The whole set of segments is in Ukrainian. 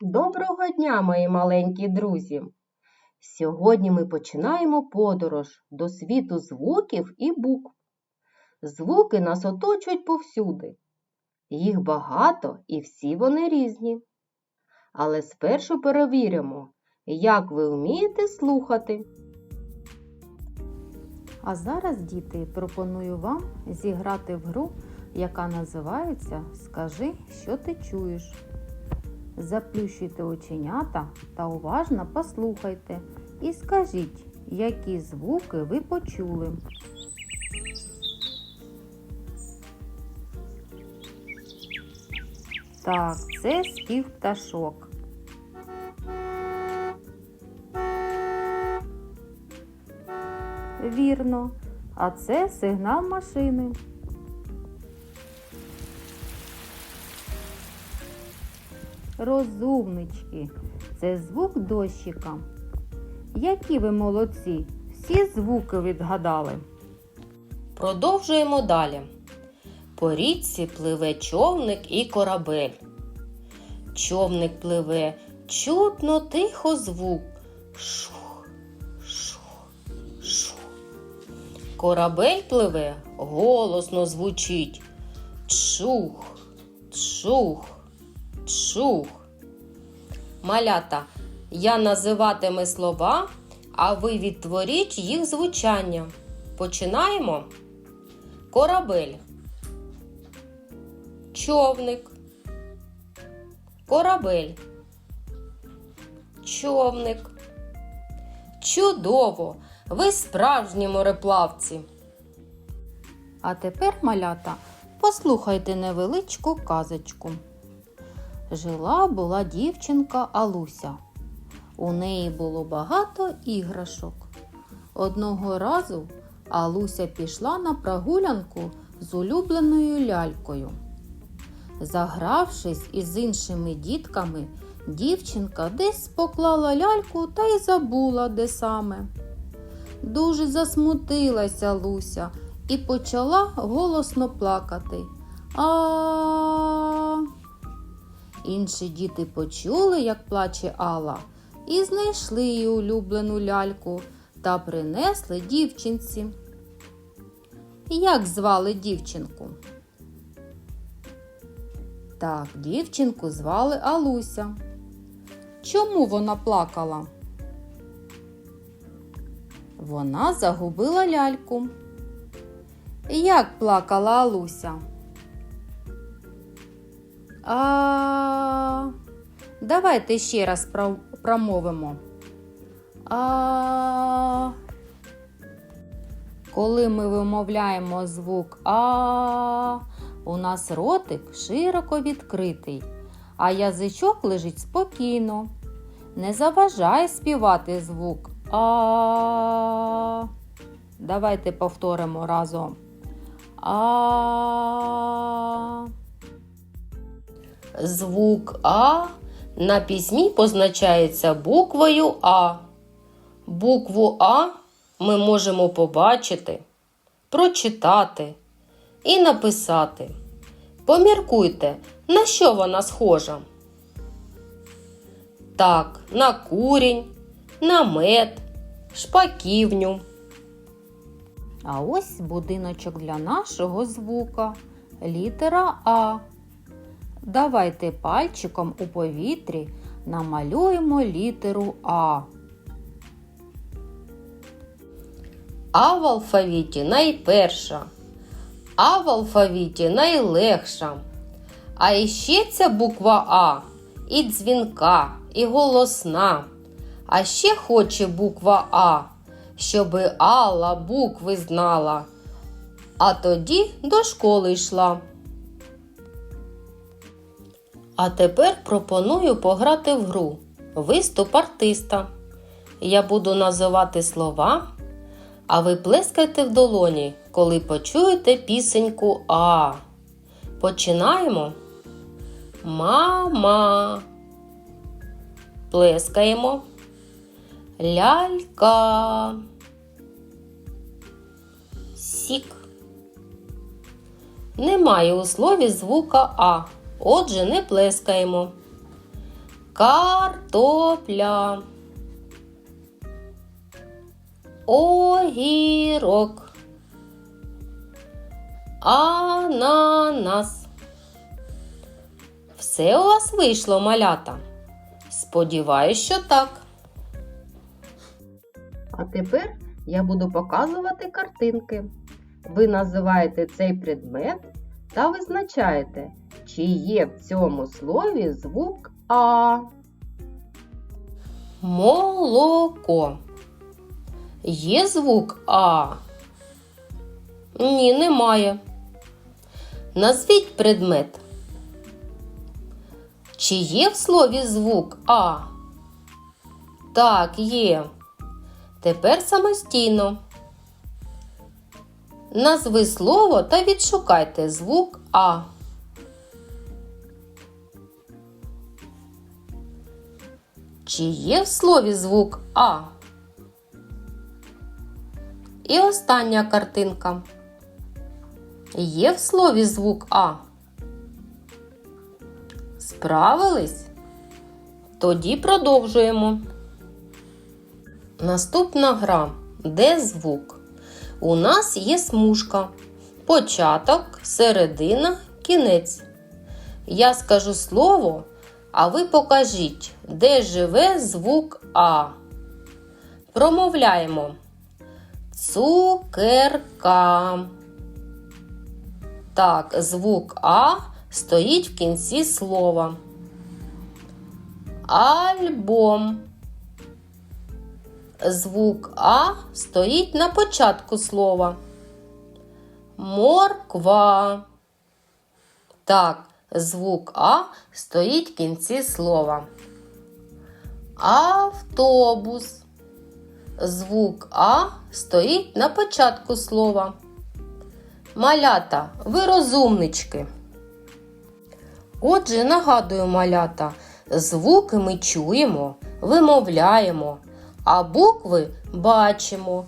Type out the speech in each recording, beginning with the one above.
Доброго дня, мої маленькі друзі! Сьогодні ми починаємо подорож до світу звуків і букв. Звуки нас оточують повсюди. Їх багато і всі вони різні. Але спершу перевіримо, як ви вмієте слухати. А зараз, діти, пропоную вам зіграти в гру, яка називається Скажи, що ти чуєш. Заплющуйте оченята та уважно послухайте і скажіть, які звуки ви почули. Так, це спів пташок. Вірно, а це сигнал машини. Розумнички, це звук дощика. Які ви молодці, всі звуки відгадали. Продовжуємо далі. По річці пливе човник і корабель. Човник пливе, чутно тихо звук. Шух, шух, шух. Корабель пливе, голосно звучить. Чух, чух, чух. Малята, я називатиме слова, а ви відтворіть їх звучання. Починаємо. Корабель. Човник. Корабель. Човник. Чудово! Ви справжні мореплавці. А тепер, малята, послухайте невеличку казочку. Жила була дівчинка Алуся. У неї було багато іграшок. Одного разу Алуся пішла на прогулянку з улюбленою лялькою. Загравшись із іншими дітками, дівчинка десь поклала ляльку та й забула, де саме. Дуже засмутилася Луся і почала голосно плакати. А. Інші діти почули, як плаче Алла, і знайшли її улюблену ляльку та принесли дівчинці. Як звали дівчинку? Так, дівчинку звали Алуся. Чому вона плакала? Вона загубила ляльку. Як плакала Алуся? А давайте ще раз промовимо. А коли ми вимовляємо звук А, у нас ротик широко відкритий, а язичок лежить спокійно. Не заважай співати звук А. Давайте повторимо разом. А. Звук А на письмі позначається буквою А. Букву А ми можемо побачити, прочитати і написати. Поміркуйте, на що вона схожа. Так, на курінь, на мед, шпаківню. А ось будиночок для нашого звука. Літера А. Давайте пальчиком у повітрі намалюємо літеру А. А в алфавіті найперша, А в алфавіті найлегша. А іще ця буква А і дзвінка, і голосна. А ще хоче буква А, щоби Алла букви знала. А тоді до школи йшла. А тепер пропоную пограти в гру Виступ артиста. Я буду називати слова, а ви плескайте в долоні, коли почуєте пісеньку А. Починаємо. Мама. Плескаємо. Лялька. Сік. Немає у слові звука А. Отже, не плескаємо. картопля, огірок, ананас. Все у вас вийшло, малята? Сподіваюсь, що так. А тепер я буду показувати картинки. Ви називаєте цей предмет та визначаєте, чи є в цьому слові звук А. Молоко. Є звук А? Ні, немає. Назвіть предмет. Чи є в слові звук А? Так, є. Тепер самостійно. Назви слово та відшукайте звук А. Чи є в слові звук А? І остання картинка. Є в слові звук А? Справились? Тоді продовжуємо. Наступна гра. Де звук? У нас є смужка. Початок, середина, кінець. Я скажу слово, а ви покажіть, де живе звук А. Промовляємо. Цукерка. Так, звук А стоїть в кінці слова. Альбом. Звук А стоїть на початку слова. Морква. Так, звук А стоїть в кінці слова. Автобус. Звук А стоїть на початку слова. Малята, ви розумнички. Отже, нагадую малята, звуки ми чуємо, вимовляємо, а букви бачимо,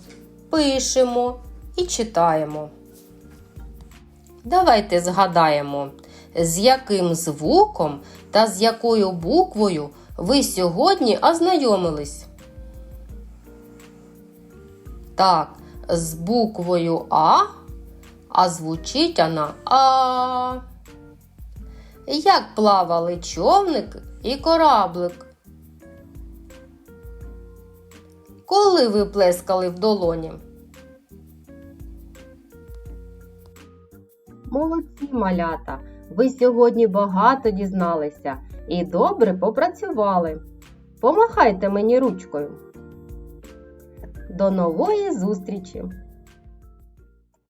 пишемо і читаємо. Давайте згадаємо, з яким звуком та з якою буквою ви сьогодні ознайомились. Так, з буквою А, а звучить вона А. Як плавали човник і кораблик? Коли ви плескали в долоні? Молодці, малята! Ви сьогодні багато дізналися і добре попрацювали. Помахайте мені ручкою. До нової зустрічі!